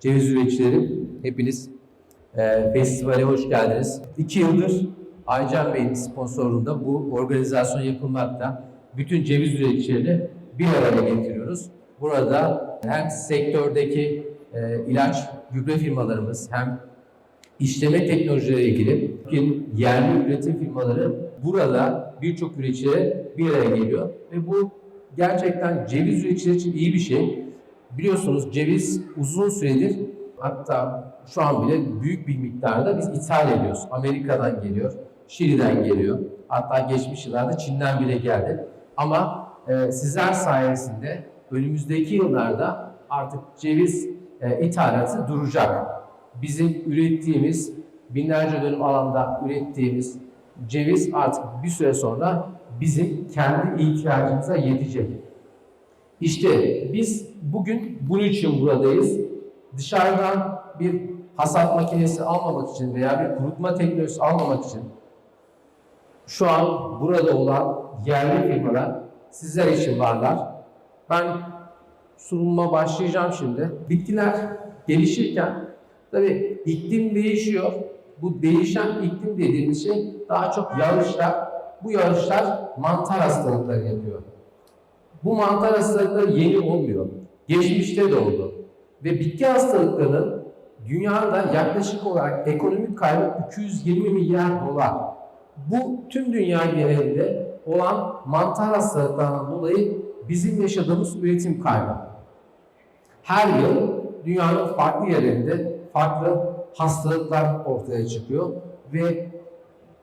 Ceviz üreticileri, hepiniz e, festivale hoş geldiniz. İki yıldır Aycan Bey'in sponsorluğunda bu organizasyon yapılmakta. Bütün ceviz üreticilerini bir araya getiriyoruz. Burada hem sektördeki e, ilaç, gübre firmalarımız hem işleme teknolojileri ilgili Türkiye'nin yerli üretim firmaları burada birçok üreticiye bir araya geliyor ve bu gerçekten ceviz üreticileri için iyi bir şey. Biliyorsunuz ceviz uzun süredir hatta şu an bile büyük bir miktarda biz ithal ediyoruz. Amerika'dan geliyor, Şili'den geliyor. Hatta geçmiş yıllarda Çin'den bile geldi. Ama e, sizler sayesinde önümüzdeki yıllarda artık ceviz e, ithalatı duracak. Bizim ürettiğimiz binlerce dönüm alanda ürettiğimiz ceviz artık bir süre sonra bizim kendi ihtiyacımıza yetecek. İşte biz bugün bunun için buradayız. Dışarıdan bir hasat makinesi almamak için veya bir kurutma teknolojisi almamak için şu an burada olan yerli firmalar sizler için varlar. Ben sunuma başlayacağım şimdi. Bitkiler gelişirken tabii iklim değişiyor. Bu değişen iklim dediğimiz şey daha çok yağışlar. Bu yağışlar mantar hastalıkları yapıyor. Bu mantar hastalıkları yeni olmuyor. Geçmişte de oldu. Ve bitki hastalıklarının dünyada yaklaşık olarak ekonomik kaybı 220 milyar dolar. Bu tüm dünya genelinde olan mantar hastalıklarından dolayı bizim yaşadığımız üretim kaybı. Her yıl dünyanın farklı yerlerinde farklı hastalıklar ortaya çıkıyor ve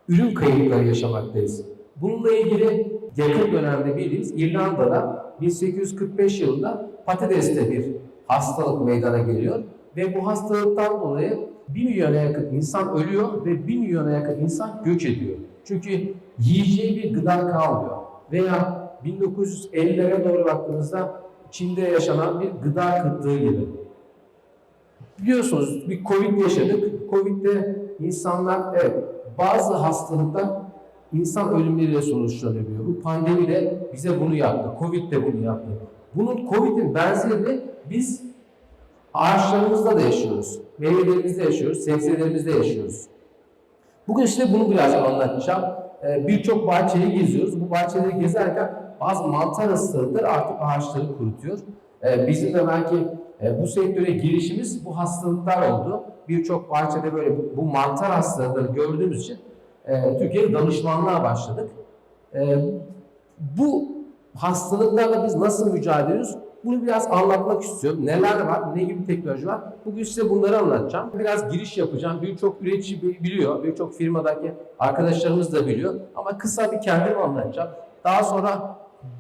ürün kayıpları yaşamaktayız. Bununla ilgili yakın dönemde bildiğimiz İrlanda'da 1845 yılında patateste bir hastalık meydana geliyor ve bu hastalıktan dolayı 1 milyona yakın insan ölüyor ve 1 milyona yakın insan göç ediyor. Çünkü yiyeceği bir gıda kalmıyor. Veya 1950'lere doğru baktığımızda Çin'de yaşanan bir gıda kıtlığı gibi. Biliyorsunuz bir Covid yaşadık. Covid'de insanlar evet bazı hastalıklar insan ölümleriyle sonuçlanabiliyor. Bu pandemi de bize bunu yaptı. Covid de bunu yaptı. Bunun Covid'in benzerini biz ağaçlarımızda da yaşıyoruz. Meyvelerimizde yaşıyoruz, sebzelerimizde yaşıyoruz. Bugün size bunu biraz anlatacağım. Ee, Birçok bahçeyi geziyoruz. Bu bahçeleri gezerken bazı mantar hastalıkları artık ağaçları kurutuyor. Ee, Bizim de belki e, bu sektöre girişimiz bu hastalıklar oldu. Birçok bahçede böyle bu mantar hastalıkları gördüğümüz için e, Türkiye'de danışmanlığa başladık. E, bu hastalıklarla biz nasıl mücadele ediyoruz? Bunu biraz anlatmak istiyorum. Neler var, ne gibi teknoloji var? Bugün size bunları anlatacağım. Biraz giriş yapacağım. Birçok üretici bi- biliyor, birçok firmadaki arkadaşlarımız da biliyor. Ama kısa bir kendim anlatacağım. Daha sonra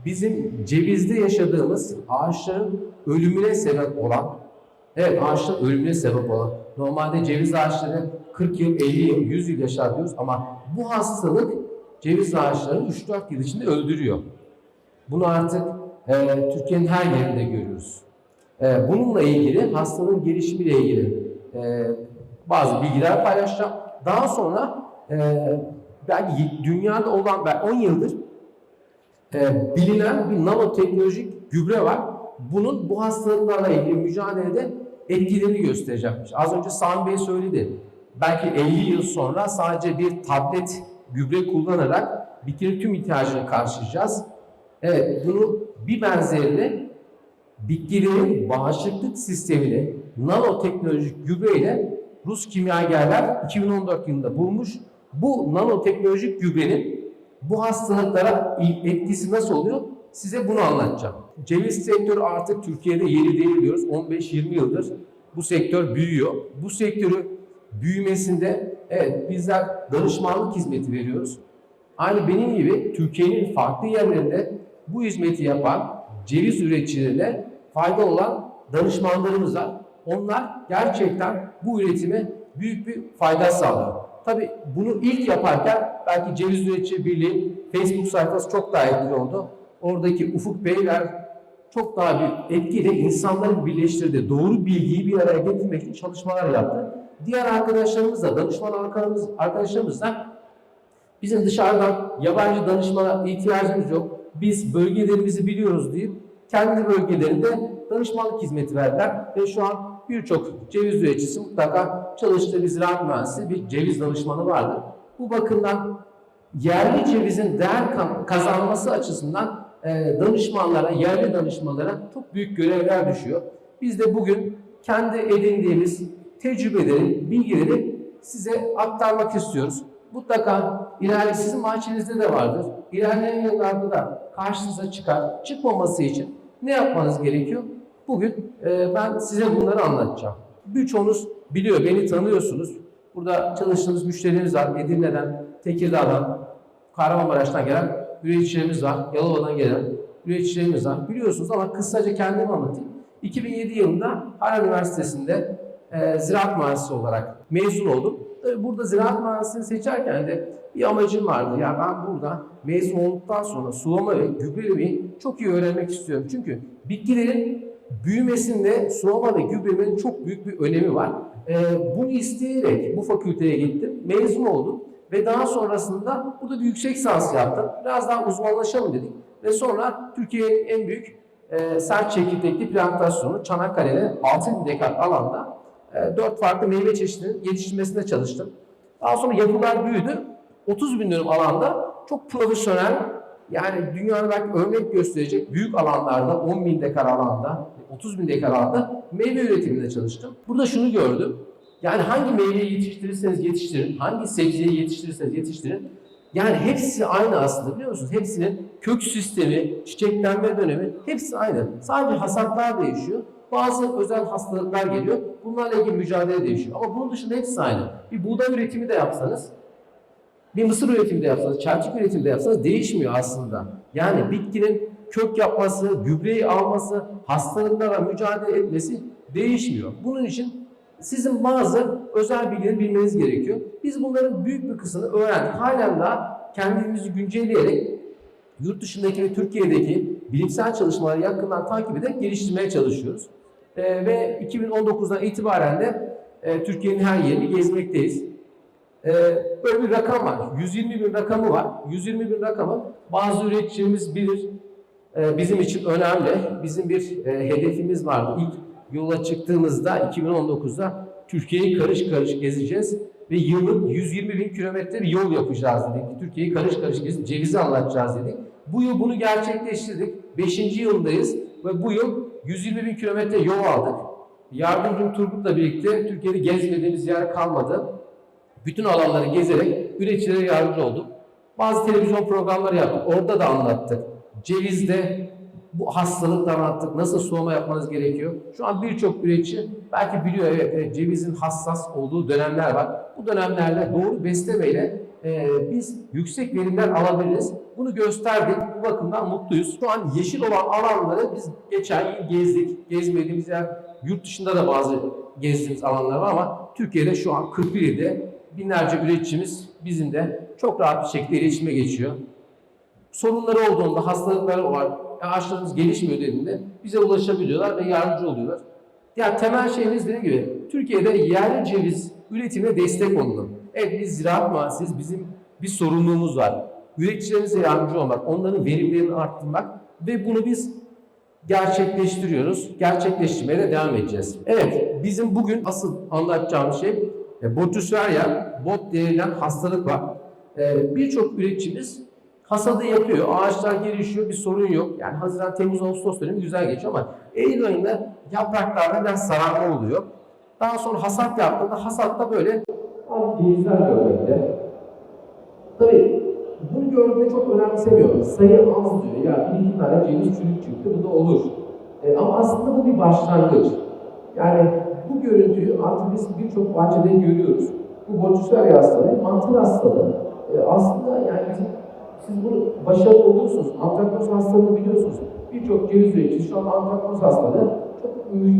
bizim cevizde yaşadığımız ağaçların ölümüne sebep olan, evet ağaçların ölümüne sebep olan, normalde ceviz ağaçları 40 yıl, 50 yıl, 100 yıl yaşar diyoruz ama bu hastalık ceviz ağaçlarını 3-4 yıl içinde öldürüyor. Bunu artık e, Türkiye'nin her yerinde görüyoruz. E, bununla ilgili, hastalığın gelişimiyle ilgili e, bazı bilgiler paylaşacağım. Daha sonra e, belki dünyada olan, ben 10 yıldır e, bilinen bir nanoteknolojik gübre var. Bunun bu hastalıklarla ilgili mücadelede etkilerini göstereceğim. Az önce Sami Bey söyledi. Belki 50 yıl sonra sadece bir tablet gübre kullanarak bitkinin tüm ihtiyacını karşılayacağız. Evet, bunu bir benzerini bitkilerin bağışıklık sistemini nanoteknolojik gübreyle Rus kimyagerler 2014 yılında bulmuş. Bu nanoteknolojik gübrenin bu hastalıklara etkisi nasıl oluyor? Size bunu anlatacağım. Ceviz sektörü artık Türkiye'de yeni değil diyoruz. 15-20 yıldır bu sektör büyüyor. Bu sektörü büyümesinde evet bizler danışmanlık hizmeti veriyoruz. Aynı benim gibi Türkiye'nin farklı yerlerinde bu hizmeti yapan ceviz üreticilerine fayda olan danışmanlarımız var. Onlar gerçekten bu üretime büyük bir fayda sağlıyor. Tabii bunu ilk yaparken belki Ceviz Üretici Birliği Facebook sayfası çok daha etkili oldu. Oradaki Ufuk Beyler çok daha bir etkiyle insanları birleştirdi. Doğru bilgiyi bir araya getirmek için çalışmalar yaptı. Diğer arkadaşlarımız da, danışman arkadaşlarımız, arkadaşlarımız da bizim dışarıdan yabancı danışmana ihtiyacımız yok. Biz bölgelerimizi biliyoruz deyip kendi bölgelerinde danışmanlık hizmeti verdiler ve şu an birçok ceviz üreticisi mutlaka çalıştığı bir ziraat mühendisi, bir ceviz danışmanı vardır. Bu bakımdan yerli cevizin değer ka- kazanması açısından e, danışmanlara, yerli danışmanlara çok büyük görevler düşüyor. Biz de bugün kendi edindiğimiz tecrübeleri, bilgileri size aktarmak istiyoruz. Mutlaka ileride sizin bahçenizde de vardır. İlerleyen yıllarda da karşınıza çıkar. Çıkmaması için ne yapmanız gerekiyor? Bugün e, ben size bunları anlatacağım. Birçoğunuz biliyor, beni tanıyorsunuz. Burada çalıştığımız müşterilerimiz var. Edirne'den, Tekirdağ'dan, Kahramanmaraş'tan gelen üreticilerimiz var. Yalova'dan gelen üreticilerimiz var. Biliyorsunuz ama kısaca kendimi anlatayım. 2007 yılında Harran Üniversitesi'nde e, ziraat mühendisi olarak mezun oldum. Burada ziraat mühendisliğini seçerken de bir amacım vardı. Ya ben burada mezun olduktan sonra sulama ve gübrelemeyi çok iyi öğrenmek istiyorum. Çünkü bitkilerin büyümesinde sulama ve gübrelemenin çok büyük bir önemi var. E, bunu isteyerek bu fakülteye gittim. Mezun oldum. Ve daha sonrasında burada bir yüksek lisans yaptım. Biraz daha uzmanlaşalım dedik. Ve sonra Türkiye'nin en büyük e, sert çekirdekli plantasyonu Çanakkale'de 6000 dekar alanda e, 4 farklı meyve çeşidinin yetiştirmesine çalıştım. Daha sonra yapılar büyüdü. 30 bin dönüm alanda çok profesyonel yani dünyada belki örnek gösterecek büyük alanlarda 10 bin dekar alanda 30 bin dekar alanda meyve üretiminde çalıştım. Burada şunu gördüm. Yani hangi meyveyi yetiştirirseniz yetiştirin, hangi sebzeyi yetiştirirseniz yetiştirin. Yani hepsi aynı aslında biliyor musunuz? Hepsinin kök sistemi, çiçeklenme dönemi hepsi aynı. Sadece hasatlar değişiyor. Bazı özel hastalıklar geliyor. Bunlarla ilgili mücadele değişiyor. Ama bunun dışında hepsi aynı. Bir buğday üretimi de yapsanız, bir mısır üretimi de yapsanız, çeltik üretimi de yapsanız değişmiyor aslında. Yani bitkinin kök yapması, gübreyi alması, hastalıklarla mücadele etmesi değişmiyor. Bunun için sizin bazı özel bilgileri bilmeniz gerekiyor. Biz bunların büyük bir kısmını öğrendik. Halen daha kendimizi güncelleyerek yurt dışındaki ve Türkiye'deki bilimsel çalışmaları yakından takip ederek geliştirmeye çalışıyoruz. Ee, ve 2019'dan itibaren de e, Türkiye'nin her yerini gezmekteyiz. Ee, böyle bir rakam var. 120 bin rakamı var. 120 bin rakamı bazı üreticilerimiz bilir. Ee, bizim için önemli. Bizim bir e, hedefimiz vardı. İlk yola çıktığımızda 2019'da Türkiye'yi karış karış gezeceğiz ve yıllık 120 bin kilometre yol yapacağız dedik. Türkiye'yi karış karış gezip cevizi anlatacağız dedik. Bu yıl bunu gerçekleştirdik. Beşinci yıldayız ve bu yıl 120 bin kilometre yol aldık. Yardımcım Turgut'la birlikte Türkiye'de gezmediğimiz yer kalmadı. Bütün alanları gezerek üreticilere yardımcı olduk. Bazı televizyon programları yaptık. Orada da anlattık. Cevizde bu hastalıkla anlattık. Nasıl sulama yapmanız gerekiyor? Şu an birçok üretici belki biliyor evet, evet cevizin hassas olduğu dönemler var. Bu dönemlerde doğru beslemeyle e, biz yüksek verimler alabiliriz. Bunu gösterdik. Bu bakımdan mutluyuz. Şu an yeşil olan alanları biz geçen yıl gezdik. Gezmediğimiz yer yurt dışında da bazı gezdiğimiz alanlar var ama Türkiye'de şu an 41 ilde binlerce üreticimiz bizim de çok rahat bir şekilde iletişime geçiyor sorunları olduğunda, hastalıkları var, ağaçlarımız gelişmiyor dediğinde bize ulaşabiliyorlar ve yardımcı oluyorlar. Yani temel şeyimiz dediğim gibi Türkiye'de yerli ceviz üretimine destek olunur. Evet biz ziraat mühendisiyiz, bizim bir sorumluluğumuz var. Üreticilerimize yardımcı olmak, onların verimlerini arttırmak ve bunu biz gerçekleştiriyoruz. Gerçekleştirmeye de devam edeceğiz. Evet, bizim bugün asıl anlatacağımız şey e, Botusferya, bot denilen hastalık var. E, Birçok üreticimiz hasadı yapıyor, ağaçlar gelişiyor, bir sorun yok. Yani Haziran, Temmuz, Ağustos dönemi güzel geçiyor ama Eylül ayında yapraklarda biraz sararma oluyor. Daha sonra hasat yaptığında hasatta böyle az cevizler görmekte. Tabii bunu gördüğünde çok önemsemiyor. Sayı az diyor. Ya bir iki tane ceviz çürük çıktı, bu da olur. E, ama aslında bu bir başlangıç. Yani bu görüntüyü artık biz birçok bahçede görüyoruz. Bu boçüsler hastalığı, mantar hastalığı. E, aslında yani bizim siz bunu başarılı oluyorsunuz. Antraknoz hastalığını biliyorsunuz. Birçok ceviz üreticisi şu an antraknoz hastalığı çok,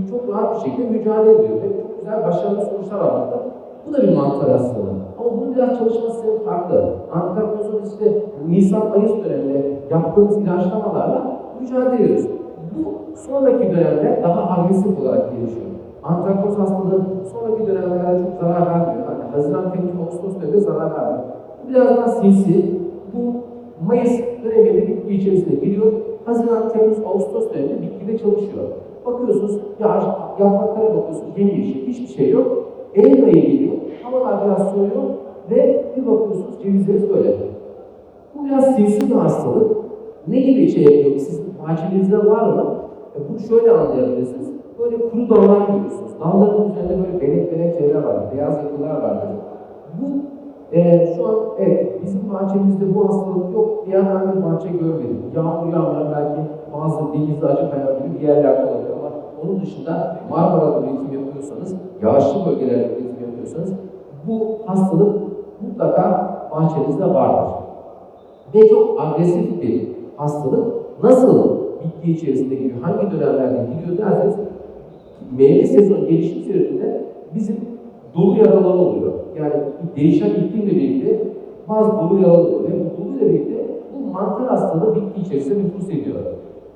çok rahat bir şekilde mücadele ediyor. Ve çok güzel başarılı sonuçlar almakta. Bu da bir mantar hastalığı. Ama biraz çalışması farklı. Antraknozun işte Nisan-Mayıs döneminde yaptığımız ilaçlamalarla mücadele ediyoruz. Bu sonraki dönemde daha agresif olarak gelişiyor. Antraknoz hastalığı sonraki dönemlerde çok zarar vermiyor. Yani Haziran, Temmuz, Ağustos döneminde zarar vermiyor. Bu biraz daha sinsi, bu Mayıs döneminde bitki içerisine giriyor. Haziran, Temmuz, Ağustos döneminde bitkide çalışıyor. Bakıyorsunuz ya yapraklara bakıyorsunuz yemyeşil hiçbir şey yok. Eylül geliyor. Havalar biraz soğuyor ve bir bakıyorsunuz cevizleriniz böyle. Bu biraz sinsi bir hastalık. Ne gibi yapıyor? Sizin bahçenizde var mı? E bunu şöyle anlayabilirsiniz. Böyle kuru dallar görüyorsunuz. Dalların üzerinde böyle benek benek şeyler var. Beyaz yapılar vardır. Bu e, şu an evet bizim bahçemizde bu hastalık yok. Yerden bir bahçe görmedim. Yağmur yağmıyor belki bazı denizde acı kaya gibi bir yerlerde olabilir onun dışında Marmara'da üretim yapıyorsanız, yağışlı bölgelerde üretim yapıyorsanız bu hastalık mutlaka bahçenizde vardır. Ve çok agresif bir hastalık. Nasıl bitki içerisinde giriyor, hangi dönemlerde giriyor derseniz meyve sezonu gelişim sürecinde bizim dolu yaraları oluyor. Yani değişen iklimle birlikte bazı dolu yaralar oluyor. Ve bu doluyla birlikte bu mantar hastalığı bitki içerisinde nüfus ediyor.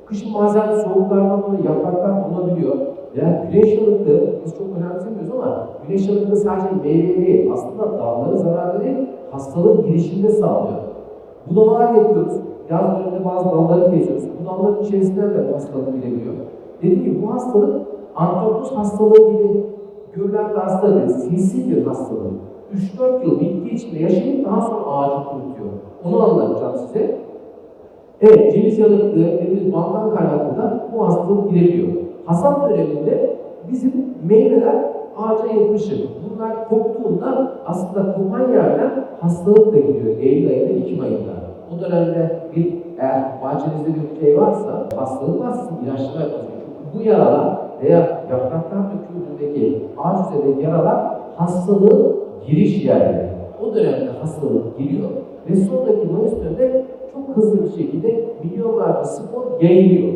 Kışın bazen soğuklardan dolayı yapraklar donabiliyor. Yani güneş yanıklı, biz çok önemsemiyoruz ama güneş yanıklı sadece meyve değil, aslında dalları zararlı değil, hastalığın girişinde sağlıyor. Budamalar yapıyoruz. Yaz döneminde bazı dalları kesiyoruz. Bu dalların içerisinden de hastalık girebiliyor. Dediğim gibi bu hastalık antropos hastalığı gibi görülen bir hastalık değil, sinsi bir hastalık. 3-4 yıl bitki içinde yaşayıp daha sonra ağacı kurutuyor. Onu anlatacağım size. Evet, ceviz yanıklı dediğimiz bandan kaynaklı da bu hastalık girebiliyor. Hasat döneminde bizim meyveler ağaca yapışır. Bunlar koptuğunda aslında kopan yerden hastalık da gidiyor. Eylül ayında, Ekim ayında. O dönemde bir eğer bahçenizde bir şey varsa, hastalık varsa yapmanız gerekiyor. Bu yaralar veya yapraktan döküldüğündeki ağaç üzerindeki yaralar hastalığın giriş yerleri. O dönemde hastalık giriyor ve sonraki Mayıs döneminde çok hızlı bir şekilde milyonlarca spor yayılıyor.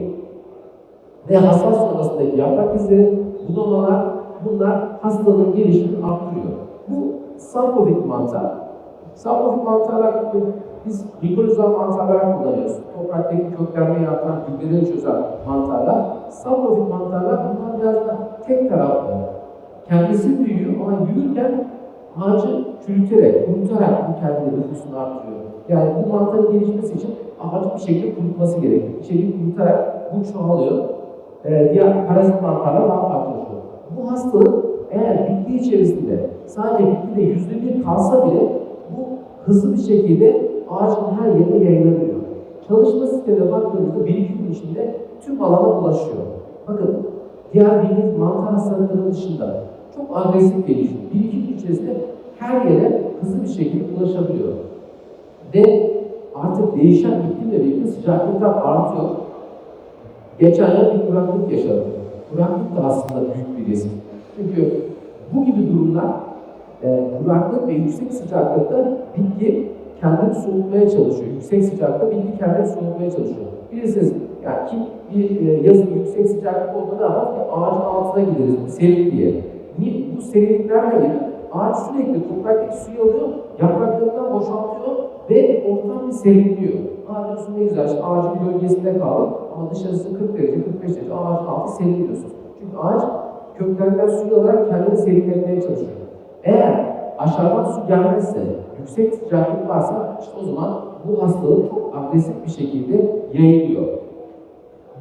Ve hasat sonrasındaki yaprak izleri, budamalar, bunlar hastalığın gelişimini arttırıyor. Bu saprofit mantar. Saprofit mantarlar biz mikrozal mantarlar kullanıyoruz. Topraktaki köklenme yaratan, gübreleri çözen mantarlar. Saprofit mantarlar bunlar biraz da tek taraflı. Kendisi büyüyor ama büyürken ağacı çürüterek, kurutarak bu kendi nüfusunu artırıyor. Yani bu mantarın gelişmesi için ağacın bir şekilde kurutması gerekiyor. İçeriği kurutarak bu çoğalıyor. Ee, diğer parazit mantarlar daha farklı oluşuyor. Bu hastalık eğer bitki içerisinde sadece bitkide yüzde bir kalsa bile bu hızlı bir şekilde ağacın her yerine yayılabiliyor. Çalışma sistemine baktığımızda bir iki gün içinde tüm alana ulaşıyor. Bakın diğer bildiğiniz mantar hastalıklarının dışında çok agresif gelişiyor. Bir iki gün içerisinde her yere hızlı bir şekilde ulaşabiliyor. Ve artık değişen iklimle birlikte sıcaklıklar artıyor. Geçen yıl bir kuraklık yaşadık. Kuraklık da aslında büyük bir risk. Çünkü bu gibi durumlar e, kuraklık ve yüksek sıcaklıkta bitki kendini soğutmaya çalışıyor. Yüksek sıcaklıkta bitki kendini soğutmaya çalışıyor. Bilirsiniz yani kim bir e, yazın yüksek sıcaklık olduğunda ama ağacın altına gideriz serin diye. Bu serinliklerle geliyor. Ağaç sürekli topraktaki suyu alıyor, yapraklarından boşaltıyor ve ortam bir serinliyor. Aa ne güzel, işte ağacın gölgesinde kaldım ama dışarısı 40 derece, 45 derece, ağacın altı serinliyorsunuz. Çünkü ağaç köklerinden suyu alarak kendini serinletmeye çalışıyor. Eğer aşağıdan su gelmezse, yüksek sıcaklık varsa işte o zaman bu hastalık çok agresif bir şekilde yayılıyor.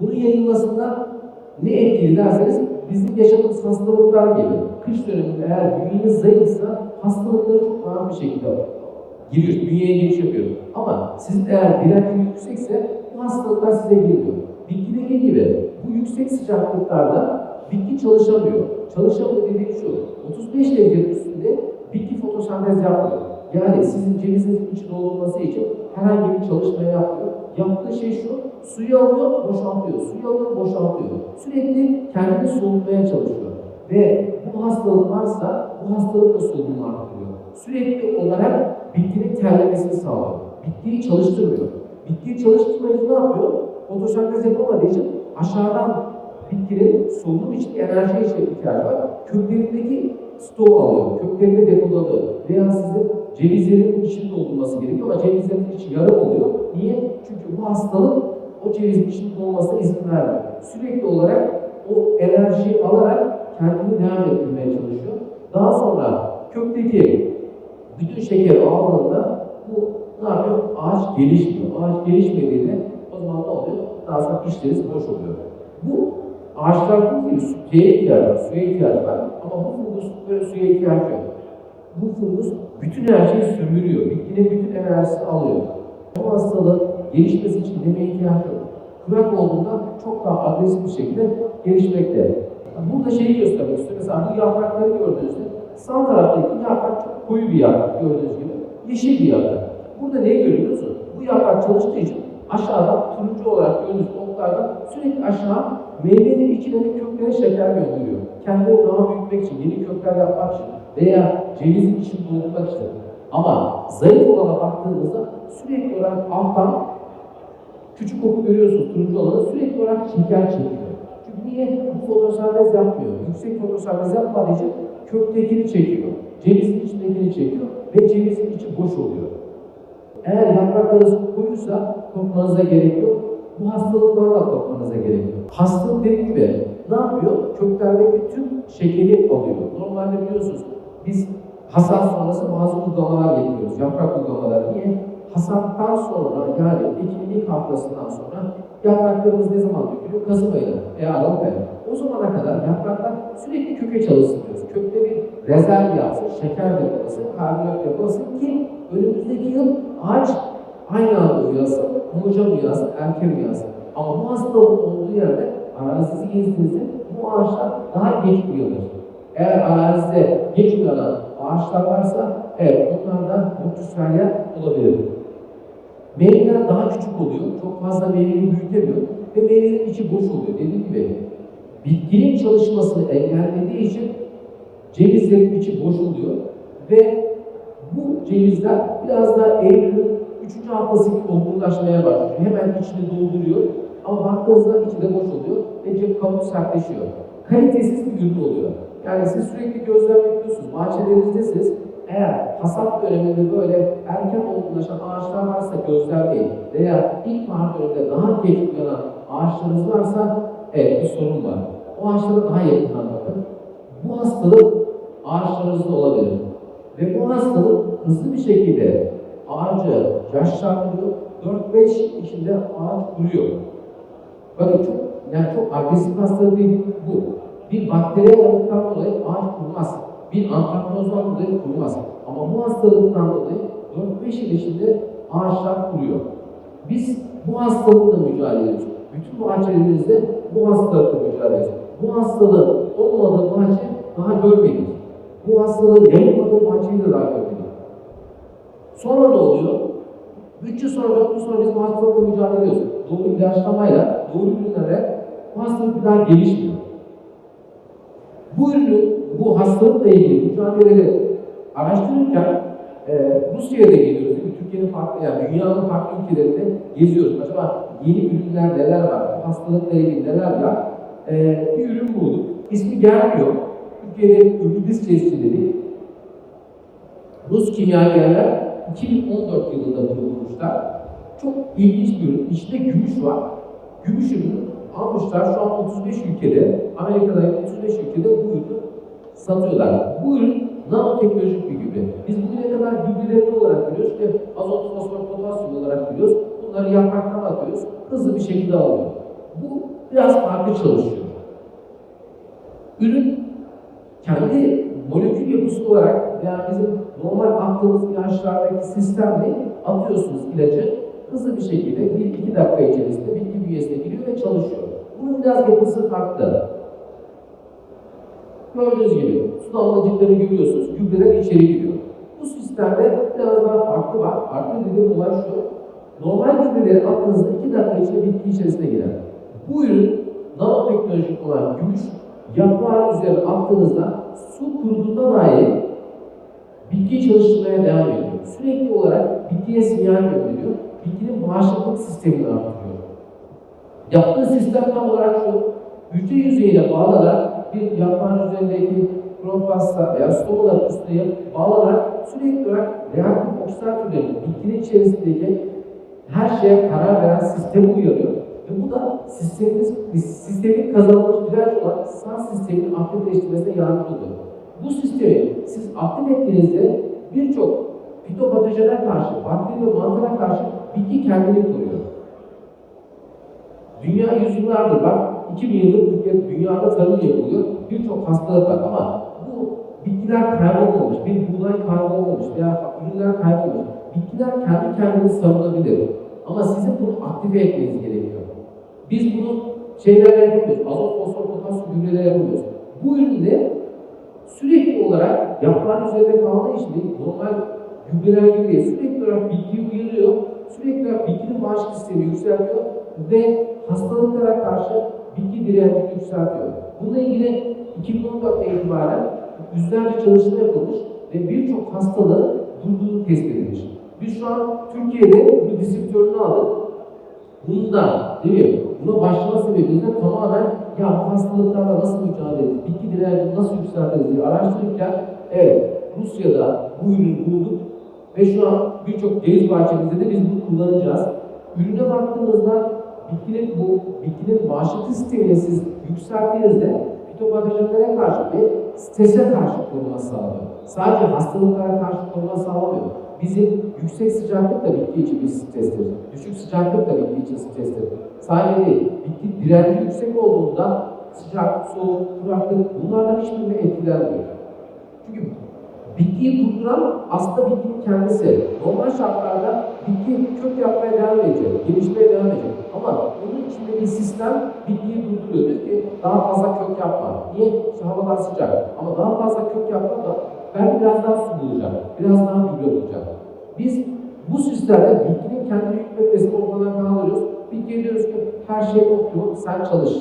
Bunun yayılmasında ne etkili derseniz bizim yaşadığımız hastalıklar gibi. Kış döneminde eğer bünyeniz zayıfsa hastalıkları çok rahat bir şekilde giriyor, bünyeye giriş yapıyor. Ama sizin eğer direnciniz yüksekse bu hastalıklar size giriyor. Bitkideki gibi bu yüksek sıcaklıklarda bitki çalışamıyor. Çalışamıyor dediğim şu, 35 derecenin üstünde bitki fotosentez yapmıyor. Yani sizin cevizinizin içi doldurması için herhangi bir çalışma yapmıyor. Yaptığı şey şu, suyu alıyor, boşaltıyor, suyu alıyor, boşaltıyor. Sürekli kendini soğutmaya çalışıyor. Ve bu hastalık varsa bu hastalık da solunumunu arttırıyor. Sürekli olarak bitkinin terlemesini sağlıyor. Bitkiyi çalıştırmıyor. Bitkiyi çalıştırmayınca ne yapıyor? Fotosentez yapamadığı için aşağıdan bitkinin solunum için enerjiye ihtiyacı var. Köklerindeki stoğu alıyor, köklerinde depolanıyor. Veya sizin cevizlerin içinde olması gerekiyor ama cevizlerin içi yarım oluyor. Niye? Çünkü bu hastalık o cevizin içinde olmasına izin vermiyor. Sürekli olarak o enerjiyi alarak kendini devam ettirmeye çalışıyor. Daha sonra kökteki bütün şeker ağırlığında bu ne yapıyor? Ağaç gelişmiyor. Ağaç gelişmediğinde o zaman ne oluyor? Daha sonra işleriniz boş oluyor. Bu Ağaçlar bu gibi suya ihtiyaç var, suya ihtiyaç var. Ama bu fungus böyle suya ihtiyaç yok. Bu fungus bütün her şeyi sömürüyor. Bitkinin bütün enerjisini alıyor. Bu hastalığın gelişmesi için demeye ihtiyaç yok. Kurak olduğunda çok daha agresif bir şekilde gelişmekte. Burada şeyi göstermek istiyorum. Mesela bu yaprakları gördüğünüzde sağ taraftaki yaprak çok koyu bir yaprak gördüğünüz gibi. Yeşil bir yaprak. Burada neyi görüyorsunuz? Bu yaprak çalıştığı için aşağıdan turuncu olarak gördüğünüz oklardan sürekli aşağı meyvenin içine köklerine şeker gönderiyor. Kendini daha büyütmek için, yeni kökler yapmak için veya cevizin içini doldurmak için. Ama zayıf olana baktığınızda sürekli olarak alttan küçük oku görüyorsunuz turuncu olanı sürekli olarak şeker çekiyor. Çünkü niye? Fotosentez yapmıyor. Yüksek fotosentez yapmadığı için köktekini çekiyor. Cevizin içindekini çekiyor ve cevizin içi boş oluyor. Eğer yapraklarınız koyuysa korkmanıza gerek yok. Bu hastalıklardan da korkmanıza gerek yok. Hastalık dediğim gibi ne yapıyor? Köklerdeki tüm şekeri alıyor. Normalde biliyorsunuz biz hasat sonrası bazı uygulamalar yapıyoruz. Yaprak uygulamaları. Niye? Hasattan sonra yani ekinin ilk haftasından sonra yapraklarımız ne zaman dökülüyor? Kasım ayında veya Aralık ayında. O zamana kadar yapraklar sürekli köke çalışsın diyoruz. Kökte bir rezerv yapsın, şeker depolasın, karbonat depolasın ki önümüzdeki yıl ağaç aynı anda uyansın, homojen uyansın, erken uyansın. Ama bu hastalığın olduğu yerde arazisi gezdiğinizde bu ağaçlar daha geç uyanır. Eğer arazide geç uyanan ağaçlar varsa evet onlarda mutusferya olabilir. Meyveler daha küçük oluyor, çok fazla meyveyi büyütemiyor ve meyvenin içi boş oluyor. Dediğim gibi bitkinin çalışmasını engellediği için cevizlerin içi boş oluyor ve bu cevizler biraz daha Eylül'ün 3. haftası gibi olgunlaşmaya başlıyor. Hemen içini dolduruyor ama baktığınızda içi de boş oluyor ve cep kabuğu sertleşiyor. Kalitesiz bir ürün oluyor. Yani siz sürekli gözlem yapıyorsunuz. Bahçelerinizdesiniz. Eğer hasat döneminde böyle erken olgunlaşan ağaçlar varsa gözlemleyin. Veya ilkbahar döneminde daha geç uyanan ağaçlarınız varsa evet bir sorun var. O ağaçlara daha yakından bakın. Bu hastalık ağaçlarınızda olabilir. Ve bu hastalık hızlı bir şekilde ağacı yaşlandırıyor. 4-5 yıl içinde ağaç kuruyor. Bakın çok, yani çok agresif hastalık değil bu. Bir bakteri hastalıktan dolayı ağaç kurmaz. Bir antraknozdan dolayı kurmaz. Ama bu hastalıktan dolayı 4-5 yıl içinde ağaçlar kuruyor. Biz bu hastalıkla mücadele ediyoruz. Bütün bahçelerimizde bu hastalıkla mücadele ediyoruz. Bu hastalığın olmadığı bahçe daha görmedik. Bu hastalığın yayılmadığı bahçeyi de daha görmedik. Sonra ne oluyor? 3 yıl sonra, 4 yıl sonra biz bu hastalıkla mücadele ediyoruz. Doğru ilaçlamayla, doğru ürünlerle bir daha gelişmiyor. Bu ürünün, bu hastalıkla ilgili mücadeleleri araştırırken e, Rusya'ya da geliyoruz. mi? Türkiye'nin farklı, yani dünyanın farklı ülkelerinde geziyoruz. Acaba yeni ürünler neler var? Hastalıkla ilgili neler var? E, bir ürün bulduk. İsmi gelmiyor. Türkiye'de ürün biz tescilledik. Rus kimyagerler 2014 yılında bunu. Çok ilginç bir ürün. İçinde gümüş var. Gümüş ürünü almışlar. Şu an 35 ülkede, Amerika'da 35 ülkede bu ürünü satıyorlar. Bu ürün nanoteknolojik bir gübre. Biz bugüne kadar gübreleri olarak biliyoruz. İşte azot, fosfor, potasyum olarak biliyoruz. Bunları yapraktan atıyoruz. Hızlı bir şekilde alıyor. Bu biraz farklı çalışıyor. Ürün kendi molekül yapısı olarak yani bizim normal attığımız ilaçlardaki sistemle atıyorsunuz ilacı hızlı bir şekilde 1-2 dakika içerisinde bitki bünyesine giriyor ve çalışıyor. Bunun biraz yapısı farklı. Gördüğünüz gibi su damlacıkları görüyorsunuz, gübreler içeri giriyor. Bu sistemde biraz daha farklı var. Farklı dediğim olay şu. Normal gübreleri attığınızda 2 dakika içinde bitki içerisine girer. Bu ürün nanoteknolojik olan gümüş yaprağın üzerine attığınızda su kuruduğunda dahi bitkiyi çalıştırmaya devam ediyor. Sürekli olarak bitkiye sinyal gönderiyor. Bitkinin bağışıklık sistemini artırıyor. Yaptığı sistem tam olarak şu. Hücre yüzeyine bağlanarak bir yaprağın üzerindeki kronpasta veya stomaların üstüne bağlanarak sürekli olarak reaktif oksijatörlerin bitkinin içerisindeki her şeye karar veren sistemi uyarıyor. Ve bu da sistemimiz, sistemin kazanılmış direnç olan sağ sistemin aktifleştirmesine yardımcı oluyor. Bu sistemi siz aktif ettiğinizde birçok fitopatojenler karşı, bakteri ve mantıra karşı bitki kendini koruyor. Dünya yüzyıllardır bak 2000 yıllık dünyada tarım yapılıyor. Birçok hastalık var ama bu bitkiler kaybolmamış, bir buğday kaybolmamış veya ürünler kaybolmamış. Bitkiler kendi kendini savunabilir. Ama sizin bunu aktive etmeniz gerekiyor. Biz bunu şeylerle yapamıyoruz. Azot, fosfor, potasyum gübrelerle yapamıyoruz. Bu üründe sürekli olarak yaprağın üzerinde kaldığı için normal gübreler gibi değil. Sürekli olarak bitkiyi uyarıyor. Sürekli olarak bitkinin bağışıklık sistemi yükseltiyor ve hastalıklara karşı bitki direncini yükseltiyor. Bununla ilgili 2014'te itibaren yüzlerce çalışma yapılmış ve birçok hastalığın durduğunu tespit edilmiş. Biz şu an Türkiye'de bu disiptörünü aldık. Bunun da değil mi? Buna başlama sebebimiz de tamamen ya bu hastalıklarla nasıl mücadele ederiz, bitki direncini nasıl yükseltiriz diye araştırırken evet Rusya'da bu ürünü bulduk ve şu an birçok ceviz bahçemizde de biz bunu kullanacağız. Ürüne baktığınızda bitkinin bu bitkinin bağışıklık sistemini siz yükselttiğinizde fitopatojenlere karşı ve strese karşı koruma sağlıyor. Sadece hastalıklara karşı koruma sağlamıyor. Bizim yüksek sıcaklık da bitki için bir strestir. Düşük sıcaklık da bitki için strestir. Sadece değil, bitki direnci yüksek olduğunda sıcak, soğuk, kuraklık bunlardan hiçbirine etkilenmiyor. Çünkü bitkiyi durduran aslında bitkinin kendisi. Normal şartlarda bitki kök yapmaya devam edecek, gelişmeye devam edecek. Ama bunun içinde bir sistem bitkiyi durduruyor. Diyor ki daha fazla kök yapma. Niye? İşte havalar sıcak. Ama daha fazla kök yapma da belki biraz daha su bulacak, biraz daha gübre bulacak. Biz bu sistemde bitkinin kendi hükmetmesini ortadan kaldırıyoruz. Bitkiye diyoruz ki her şey optimum, sen çalış.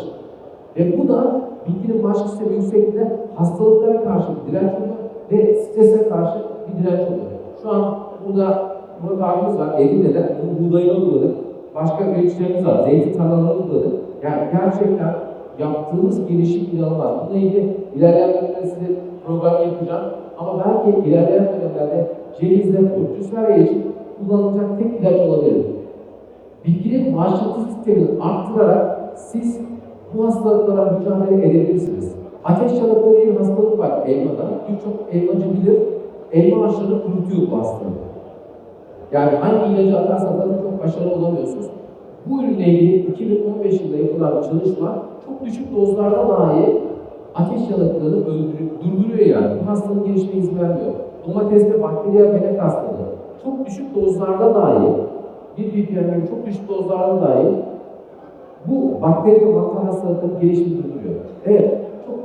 Ve bu da bitkinin bağışıklık sistemi yüksekliğinde hastalıklara karşı direnç oluyor ve strese karşı bir direnç oluyor. Şu an burada Murat abimiz var, Edirne'de bunun buğdayını uyguladık. Başka üreticilerimiz var, zeytin tarlalarını uyguladık. Yani gerçekten yaptığımız gelişim inanılmaz. Bununla ilgili ilerleyen dönemde size program yapacağım. Ama belki ilerleyen dönemlerde cevizle portüsler için kullanılacak tek ilaç olabilir. Bitkinin bağışıklık sistemini arttırarak siz bu hastalıklara mücadele edebilirsiniz. Ateş yanıklığı diye bir hastalık var elmada. Birçok elmacı bilir. Elma ağaçlarını kurutuyor bu hastalık. Yani hangi ilacı atarsanız zaten çok başarılı olamıyorsunuz. Bu ürünle ilgili 2015 yılında yapılan bir çalışma çok düşük dozlarda dahi ateş yanıklığını durduruyor yani. Bu hastalığın gelişmeye izin vermiyor. Domateste bakteriyel melek hastalığı çok düşük dozlarda dahi bir ppm çok düşük dozlarda dahi bu bakteri ve mantar hastalıklarının gelişimini durduruyor. Evet,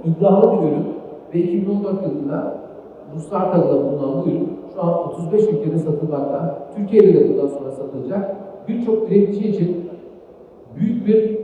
iddialı bir ürün ve 2014 yılında Ruslar tadında bulunan bu ürün şu an 35 ülkede satılmakta. Türkiye'de de bundan sonra satılacak. Birçok üreticici için büyük bir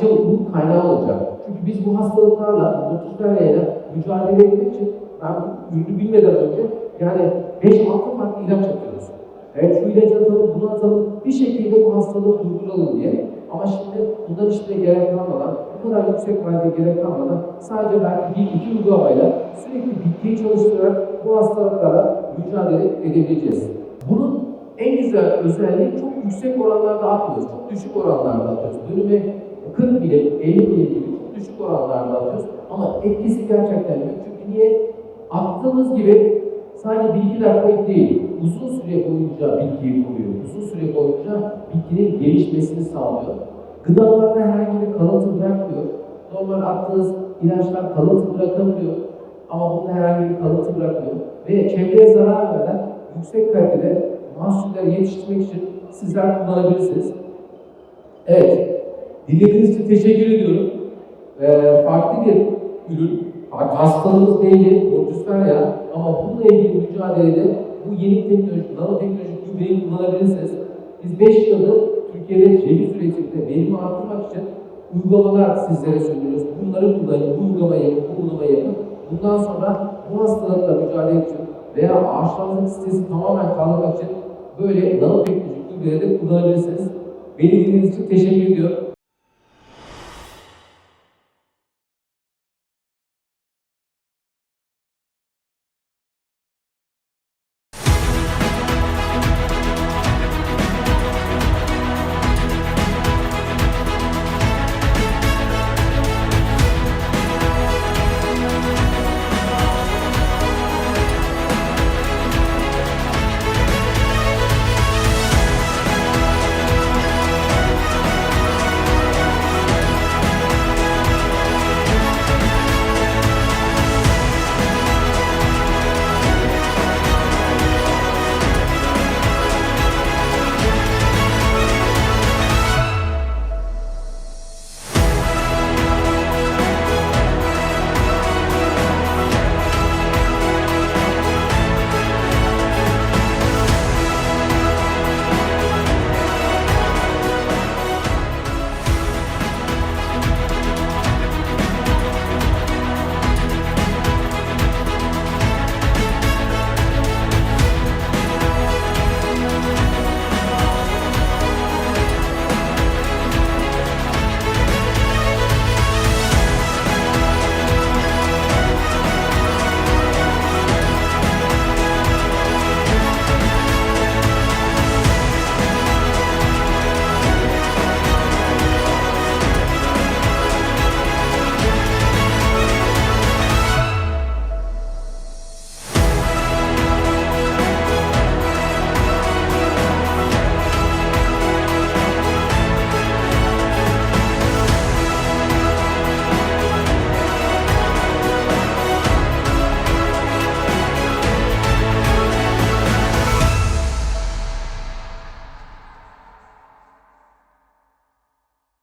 şey umut kaynağı olacak. Çünkü biz bu hastalıklarla, mutlularla mücadele etmek için ben bu ürünü bilmeden önce yani 5-6 farklı ilaç atıyoruz. Evet şu ilacı atalım, bunu atalım, bir şekilde bu hastalığı durduralım diye. Ama şimdi bundan hiçbirine gerek kalmadan, bu kadar yüksek valide gerek kalmadan sadece belki bir iki uygulamayla sürekli bitkiyi çalıştırarak bu hastalıklarla mücadele edebileceğiz. Bunun en güzel özelliği çok yüksek oranlarda atmıyoruz. Çok düşük oranlarda atıyoruz. Dönüme 40 bilim, 50 bilim gibi çok düşük oranlarda atıyoruz. Ama etkisi gerçekten büyük. Çünkü niye? Attığımız gibi sadece bir iki dakika değil, uzun süre boyunca bitkiyi koruyor. Uzun süre boyunca bitkinin gelişmesini sağlıyor. Gıdalarda herhangi bir kalıntı bırakmıyor. Normal attığınız ilaçlar kalıntı bırakamıyor. Ama bunda herhangi bir kalıntı bırakmıyor. Ve çevreye zarar vermeden yüksek kalitede mahsuller yetiştirmek için sizler kullanabilirsiniz. Evet, dinlediğiniz için teşekkür ediyorum. Ee, farklı bir ürün, hastalığımız belli, mortüsfer ya ama bununla ilgili mücadelede bu yeni teknolojik, nanoteknolojik gübreyi kullanabilirsiniz. Biz 5 yıldır Türkiye'de ceviz üretiminde verimi arttırmak için uygulamalar sizlere sunuyoruz. Bunları kullanın, bu uygulamayı yapın, bu uygulamayı yapın. Bundan sonra bu hastalıkla mücadele için veya ağaçlarınızın stresi tamamen kaldırmak için böyle nanoteknolojik gübreleri kullanabilirsiniz. Beni dinlediğiniz için teşekkür ediyorum.